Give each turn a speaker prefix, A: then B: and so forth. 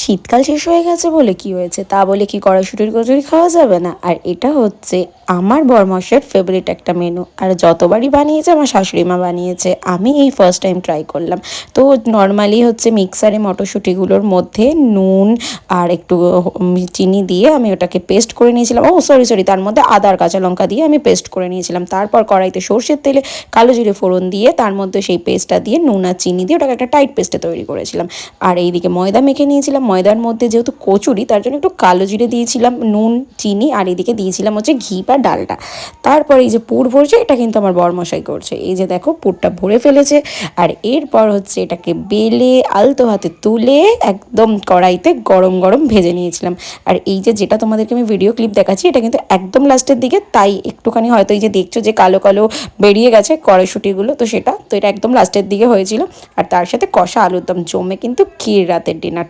A: শীতকাল শেষ হয়ে গেছে বলে কি হয়েছে? তা বলে কি কড়াইশুটির কচুরি খাওয়া যাবে না? আর এটা হচ্ছে আমার বরমাসের ফেভারিট একটা মেনু আর যতবারই বানিয়েছে, আমার শাশুড়ি মা বানিয়েছে, আমি এই ফার্স্ট টাইম ট্রাই করলাম। তো নর্মালি হচ্ছে মিক্সারে মটরশুঁটিগুলোর মধ্যে নুন আর একটু চিনি দিয়ে আমি ওটাকে পেস্ট করে নিয়েছিলাম। ও সরি সরি তার মধ্যে আদার কাঁচা লঙ্কা দিয়ে আমি পেস্ট করে নিয়েছিলাম। তারপর কড়াইতে সর্ষের তেলে কালো জিরে ফোড়ন দিয়ে তার মধ্যে সেই পেস্টটা দিয়ে নুন আর চিনি দিয়ে ওটাকে একটা টাইট পেস্টে তৈরি করেছিলাম। আর এইদিকে ময়দা মেখে নিয়েছিলাম। ময়দার মধ্যে যেহেতু কচুরি, তার জন্য একটু কালো জিরে দিয়েছিলাম, নুন, চিনি, আর এদিকে দিয়েছিলাম হচ্ছে ঘি বা ডালটা তারপর এই যে পুর ভরছে এটা কিন্তু আমার বরমশাই করছে। এই যে দেখো, পুরটা ভরে ফেলেছে, আর এরপর হচ্ছে এটাকে বেলে, আলতো হাতে তুলে একদম কড়াইতে গরম গরম ভেজে নিয়েছিলাম। আর এই যে যেটা তোমাদেরকে আমি ভিডিও ক্লিপ দেখাচ্ছি, এটা কিন্তু একদম লাস্টের দিকে, তাই একটুখানি হয়তো এই যে দেখছ যে কালো কালো বেরিয়ে গেছে কড়াইশুটিগুলো, তো সেটা, তো এটা একদম লাস্টের দিকে হয়েছিল। আর তার সাথে কষা আলুর দম, জমে কিন্তু ক্ষীর রাতের ডিনার